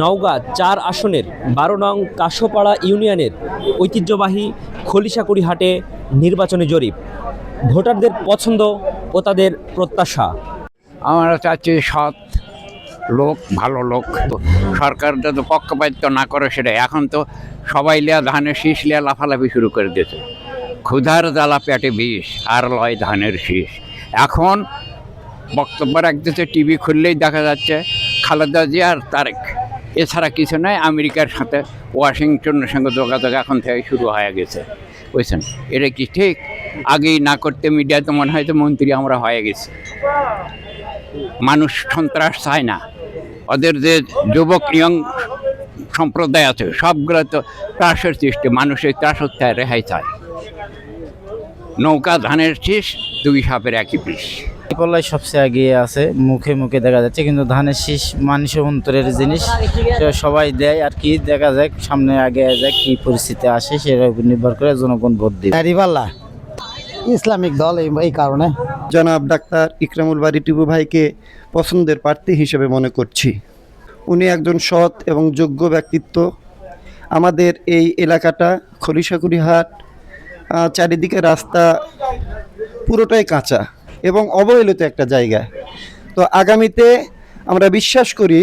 নওগাঁ চার আসনের বারো নং কাশোপাড়া ইউনিয়নের ঐতিহ্যবাহী খলিশাকুড়ি হাটে নির্বাচনী জরিপ। ভোটারদের পছন্দ ও তাদের প্রত্যাশা। আমরা চাচ্ছি সৎ লোক, ভালো লোক। সরকার যত পক্ষপাতিত্ব না করে সেটা এখন তো সবাই লিয়া ধানের শীষ লিয়া লাফালাফি শুরু করে দিয়েছে। ক্ষুধার জ্বালা পেটে বিষ, আর লয় ধানের শীষ। এখন বক্তব্য রাখতেছে, টিভি খুললেই দেখা যাচ্ছে খালেদা জিয়া আর তারেক। এছাড়া কিছু নয় আমেরিকার সাথে ওয়াশিংটনের সঙ্গে যোগাযোগ এখন থেকে শুরু হয়ে গেছে। বুঝছেন? এটা কি ঠিক? আগেই না করতে মিডিয়া তো মনে হয় তো মন্ত্রী আমরা হয়ে গেছি। মানুষ সন্ত্রাস চায় না। ওদের যে যুবক, ইয়ং সম্প্রদায় আছে, সবগুলো তো ত্রাসের সৃষ্টি। মানুষের ত্রাসত্যায় রেহাই চায়। নৌকা, ধানের শীষ, দুই সাপের একই পিস পল্লাই সবচেয়ে এগিয়ে আছে মুখে মুখে দেখা যাচ্ছে কিন্তু ধানের শীষ মানুষ অন্তরের জিনিস সবাই দেয় আর কি দেখা যাক সামনে আগে যাক কি পরিস্থিতি আসে সেটার উপর নির্ভর করে জনগণ ভোট দিবে। দাঁড়িপাল্লা ইসলামিক দল এই কারণে। জনাব ডাক্তার ইকরামুল বাড়ি টিপু ভাইকে পছন্দের প্রার্থী হিসেবে মনে করছি। উনি একজন সৎ এবং যোগ্য ব্যক্তিত্ব। আমাদের এই এলাকাটা খলিশাকুড়ি হাট চারিদিকে রাস্তা পুরোটাই কাঁচা। এবং অবহেলিত একটা জায়গা। তো আগামীতে আমরা বিশ্বাস করি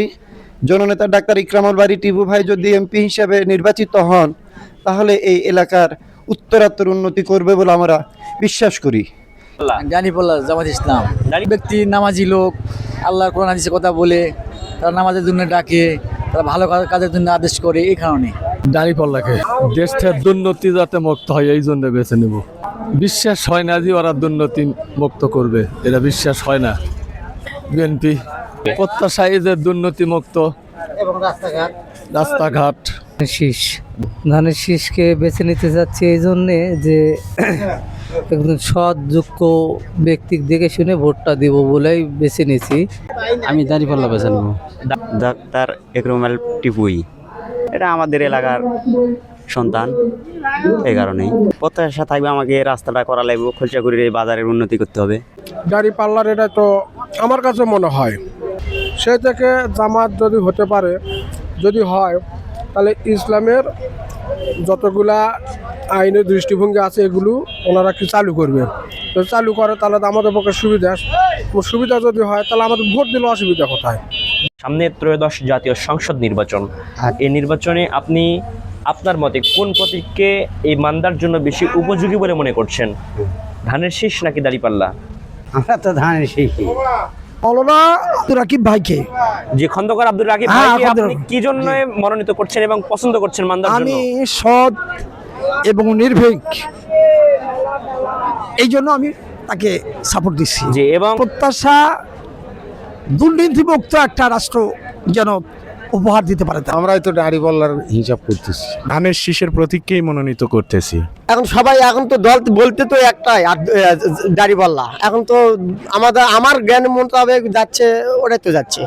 জননেতা ডাক্তার ইকরামুল বাড়ি টিপু ভাই যদি এমপি হিসাবে নির্বাচিত হন তাহলে এই এলাকার উত্তরাত্তর উন্নতি করবে বলে আমরা বিশ্বাস করি। জানি পল্লা জামাত ইসলাম। ব্যক্তি নামাজি লোক আল্লাহর কোরআন হাদিসের কথা বলে তারা নামাজের জন্য ডাকে তারা ভালো কাজের জন্য আদেশ করে এই কারণে। দাঁড়িপাল্লাকে দেশের দুর্নীতি যাতে মুক্ত হয় এই জন্য বেছে নেব। বিশ্বাস হয় না যে ওরা দুর্নীতি মুক্ত করবে। এটা বিশ্বাস হয় না। বিএনপি প্রত্যাশা এই যে দুর্নীতি মুক্ত। এবং রাস্তাঘাট। রাস্তাঘাট। শীষ। ধানের শীষকে বেছে নিতে চাচ্ছি এই জন্যে যে একজন সৎ যোগ্য ব্যক্তি দেখে শুনে ভোটটা দিব বলেই বেছে নিয়েছি। আমি দাঁড়িপাল্লা বেছে নেব। ডাক্তার একরমাল টিপুই। এটা আমাদের এলাকার সন্তান এই কারণেই। প্রত্যাশা থাকবে আমাকে রাস্তাটা করা লাগবে খোলচাকুরির এই বাজারের উন্নতি করতে হবে। গাড়ি পাল্লার এটা তো আমার কাছে মনে হয়। সে থেকে জামাত যদি হতে পারে যদি হয় তাহলে ইসলামের যতগুলা আইনের দৃষ্টিভঙ্গি আছে এগুলো ওনারা কি চালু করবে? যদি চালু করে তাহলে তো আমাদের পক্ষে সুবিধা। সুবিধা যদি হয় তাহলে আমাদের ভোট দিলে অসুবিধা কোথায়? সামনে ত্রয়োদশ জাতীয় সংসদ নির্বাচন। আর এই নির্বাচনে আপনি আপনার মতে কোন প্রতীককে এই মান্দার জন্য বেশি উপযোগী বলে মনে করছেন? ধানের শীষ নাকি দাঁড়িপাল্লা? আমরা তো ধানের সেই মৌলানা আব্দুল রাকিব ভাইকে। যে খন্দকার আব্দুল রাকিব হ্যাঁ, ভাইকে আপনি কি জন্য মনোনীত করছেন এবং পছন্দ করছেন মান্দার জন্য? আমি সৎ এবং নির্ভীক। এই জন্য আমি তাকে সাপোর্ট দিচ্ছি। যে এবং প্রত্যাশা দুর্নীতিমুক্ত একটা রাষ্ট্র যেন উপহার দিতে পারে আমরাই তো দাড়ি বল্লার হিসাব করতেছি। ধানের শীষের প্রতীককেই মনোনীত করতেছি। এখন সবাই এখন তো দল বলতে তো একটাই দাঁড়িপাল্লা এখন তো আমাদের আমার জ্ঞান মোতাবেক যাচ্ছে ওটাই তো যাচ্ছে।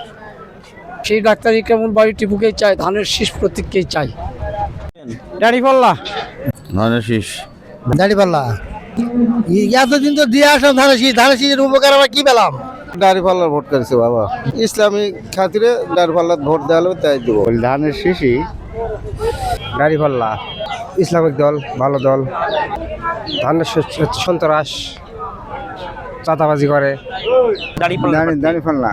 সেই ডাক্তার কেমন বাড়ি টিপুকেই চাই ধানের শীষ প্রতীককেই চাই দাঁড়িপাল্লা ধানের শীষ। দাঁড়িপাল্লা এতদিন তো দিয়ে আসলাম ধানের শীষ ধানের শীষের উপকার আমরা কি পেলাম? দাড়ি পাল্লার ভোট করেছে বাবা। ইসলামিক খাতিরে দাড়ি পাল্লার ভোট দেওয়া হলে তাই দেবো। ধানের শীষই দাড়িপাল্লা ইসলামিক দল ভালো দল। ধানের সন্ত্রাস চাঁদাবাজি করে। দাঁড়িপাল্লা দাড়িপাল্লা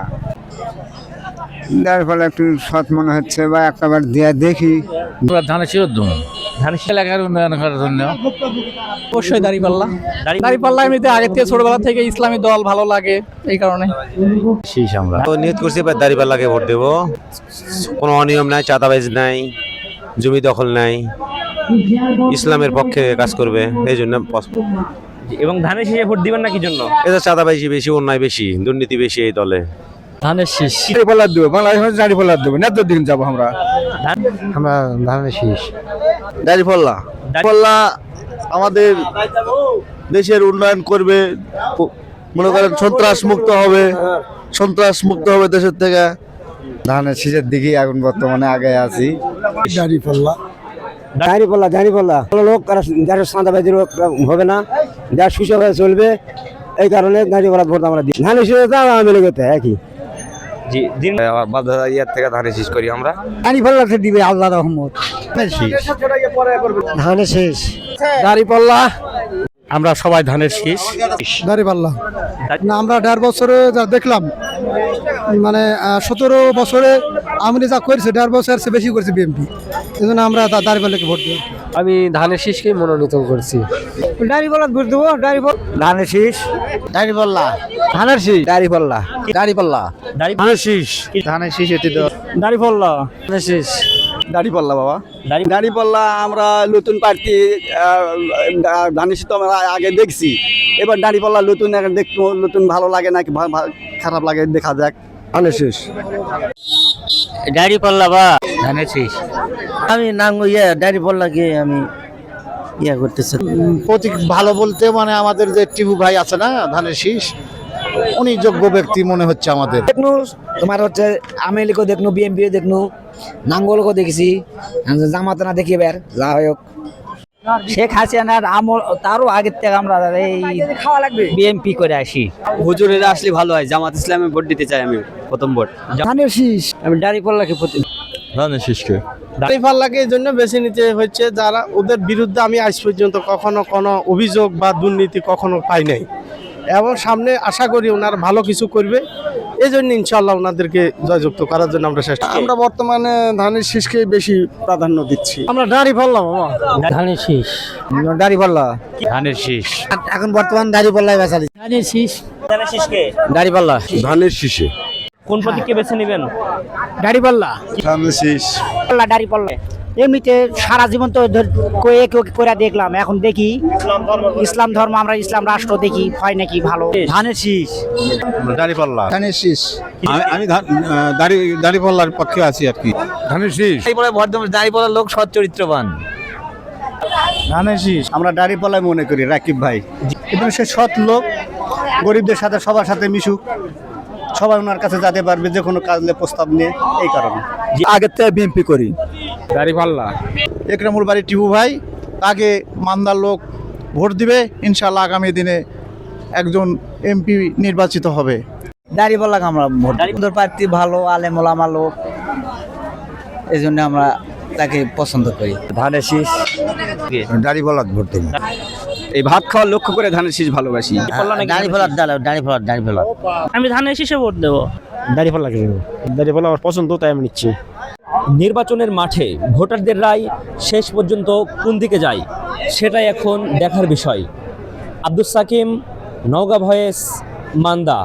দাড়িপাল্লা একটু সৎ মনে হচ্ছে বা একবার দিয়ে দেখি। ধানের দেবো ধানের এলাকার উন্নয়ন করার জন্য। অবশ্যই দাঁড়িপাল্লা দাঁড়ি- দাঁড়িপাল্লা এমনিতে আগে থেকে ছোটবেলা থেকে ইসলামী দল ভালো লাগে এই কারণে। শীষ আমরা। তো নিয়ত করছি এবার দাঁড়িপাল্লাকে ভোট দেবো। কোনো অনিয়ম নাই চাঁদাবাজ নাই জমি দখল নাই। ইসলামের পক্ষে কাজ করবে এই জন্য এবং ধানের শীষে ভোট দিবেন না কি জন্য? এটা চাঁদাবাজি বেশি অন্যায় বেশি দুর্নীতি বেশি এই দলে। ধানের শীষ। দাড়িপাল্লা দেবো বাংলাদেশ দাড়িপাল্লা দেবো না দিন যাব আমরা। আমরা ধানের শীষ। দাড়িপাল্লা পাল্লা আমাদের দেশের উন্নয়ন করবে। মনে করেন সন্ত্রাস মুক্ত হবে। সন্ত্রাস মুক্ত হবে দেশের থেকে। ধানের শীষের দিকেই এখন বর্তমানে আগে আছি। দাঁড়িপাল্লা দাঁড়িপাল্লা দাঁড়িপাল্লা ভালো লোক যারা লোক হবে না। যার সুসভাবে চলবে এই কারণে দাঁড়িপাল্লা ভোট আমরা দিই। ধানের শীষ তো আওয়ামী লীগের একই। জি দিন ইয়ার থেকে ধানের শীষ করি আমরা। দাঁড়িপাল্লাতে দিবে আল্লাহ রহমত। ধানের শেষ। দাঁড়িপাল্লা আমরা সবাই ধানের শীষ। দাঁড়িপাল্লা না আমরা দেড় বছরে যা দেখলাম মানে সতেরো বছরে আমি যা করেছে দেড় বছর বেশি করেছে বিএমপি এই জন্য আমরা দাঁড়িপাল্লাকে ভোট দিই আমি ধানের শীষকে মনোনীত করছি। দাঁড়িপাল্লা ভোট দেবো দাঁড়িপাল ধানের শীষ? দাঁড়িপাল্লা ধানের শীষ? দাঁড়িপাল্লা দাঁড়িপাল্লা ধানের শীষ? ধানের শীষ এটি তো দাঁড়িপাল্লা ধানের শীষ। দাঁড়িপাল্লা বাবা। দাঁড়ি- দাঁড়িপাল্লা আমরা নতুন প্রার্থী ধানের শীষ তো আমরা আগে দেখছি। এবার দাঁড়িপাল্লা নতুন একটা দেখতে নতুন ভালো লাগে নাকি খারাপ লাগে দেখা যাক। ধানের শীষ। শেষ দাঁড়িপাল্লা বা। ধানের শীষ। আমি নাঙ্গ ইয়ে দাঁড়িপাল্লাকে আমি ইয়া করতেছি। প্রতীক ভালো বলতে মানে আমাদের যে টিপু ভাই আছে না ধানের শীষ উনি যোগ্য ব্যক্তি মনে হচ্ছে আমাদের। দেখনু তোমার হচ্ছে আমেলিকও দেখনু বিএমপিও দেখনু নাঙ্গলকেও দেখেছি জামাত না দেখি এবার যা হোক। শেখ হাসিনার আমল তারও আগের থেকে আমরা এই বিএমপি করে আসি। হুজুরেরা আসলে ভালো হয় জামাত ইসলামে ভোট দিতে চাই আমি প্রথম ভোট। ধানের শীষ। আমি দাঁড়িপাল্লাকে প্রতি ধানের শীষকে দাঁড়িপাল্লাকে এই জন্য বেছে নিতে হচ্ছে যারা ওদের বিরুদ্ধে আমি আজ পর্যন্ত কখনো কোনো অভিযোগ বা দুর্নীতি কখনো পাই নাই। এবং সামনে আশা করি ওনারা ভালো কিছু করবে এই জন্য ইনশাল্লাহ ওনাদেরকে জয়যুক্ত করার জন্য আমরা চেষ্টা আমরা বর্তমানে ধানের শীষকে বেশি প্রাধান্য দিচ্ছি। আমরা দাঁড়িপাল্লা বাবা। ধানের শীষ। দাঁড়িপাল্লা ধানের শীষ। এখন বর্তমান দাঁড়িপাল্লাই বেচালি। ধানের শীষ। ধানের শীষকে? দাঁড়িপাল্লা ধানের শীষে। কোন প্রতীককে বেছে নেবেন? দাঁড়িপাল্লা পাল্লা? দাড়ি পাল্লা। এমনিতে সারা জীবন তো কয়ে করে দেখলাম এখন দেখি ইসলাম ধর্ম আমরা ইসলাম রাষ্ট্র দেখি হয় নাকি ভালো? ধানের শীষ। দাঁড়িপাল্লা ধানের শীষ। আমি আমি দাড়ি দাড়িপাল্লার পক্ষে আছি আর কি। ধানের শীষ। দাঁড়িপাল্লার লোক সৎ চরিত্রবান। ধানের শীষ। আমরা দাঁড়িপাল্লায় মনে করি রাকিব ভাই। কিন্তু সে সৎ লোক গরিবদের সাথে সবার সাথে মিশুক। সবাই ওনার কাছে যেতে পারবে যে কোনো কাজলে প্রস্তাব নিয়ে এই কারণে। আগের থেকে বিএমপি করি। দাড়িপাল্লা একরামুল বাড়ি টিপু ভাই তাকে মান্দার লোক ভোট দিবে ইনশাল্লাহ আগামী দিনে একজন এমপি নির্বাচিত হবে। দাঁড়িপাল্লাকে আমরা ভোট সুন্দর প্রার্থী ভালো আলেম ওলামা লোক এই জন্য আমরা তাকে পছন্দ করি। ধানের শীষ। দাড়িপাল্লা ভোট দেবো। এই ভাত খাওয়া লক্ষ্য করে ধানের শীষ ভালোবাসি। দাঁড়ি ফলার দাঁড়াও দাঁড়ি ফলার দাঁড়ি ফলার। আমি ধানের শীষে ভোট দেবো। কে দেবো ফলা আমার পছন্দ তাই আমি নিচ্ছি। নির্বাচনের মাঠে ভোটারদের রায় শেষ পর্যন্ত কোন দিকে যায় সেটাই এখন দেখার বিষয়। আব্দুল সাকিম নওগাঁ ভয়েস মান্দা।